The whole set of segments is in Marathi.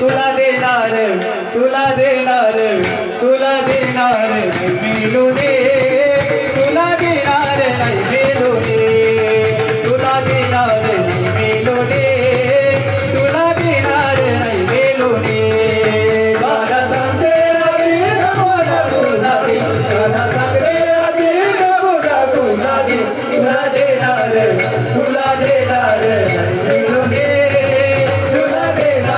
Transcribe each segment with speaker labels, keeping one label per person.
Speaker 1: तुला देणार तुला देणार तुला देणार मिळू दे तुला देणार नाही दे तुला देणार नाही दे तुला देणार नाही दे तुला दे. तुला दे. देणार तुला देणार मिळू दे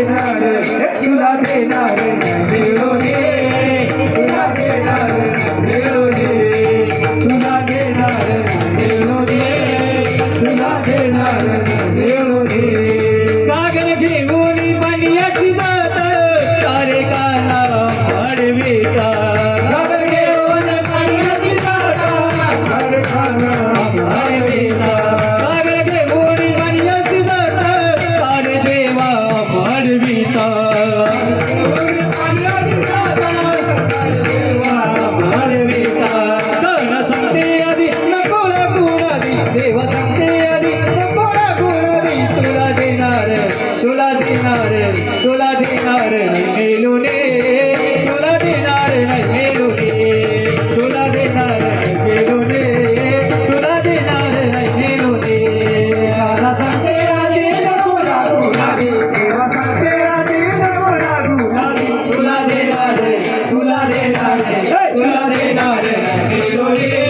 Speaker 1: देणार तुला देणार मिळवणे तुला देणार मिळवणे तुला देणार मिळवणे तुला देणार मिळवणे कागद घेऊन बनियाची जात सारे काना अडविता देणार नाही मेलुने तुला देणार नाही मेलुने तुला देणार नाही मेलुने तुला देणार नाही मेलुने. मला सांगते राजे नको लागू लागे तेव्हा सांगते राजे नको लागू लागे तुला देणार तुला देणार तुला देणार मेलुने.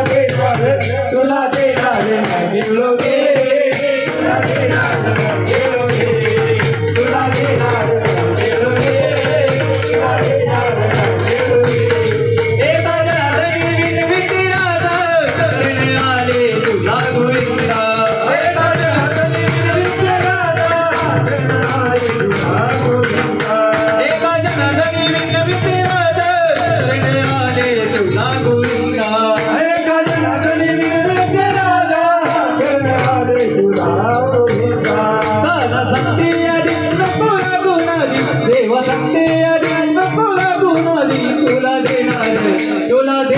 Speaker 1: Tula de la de, tula de la de,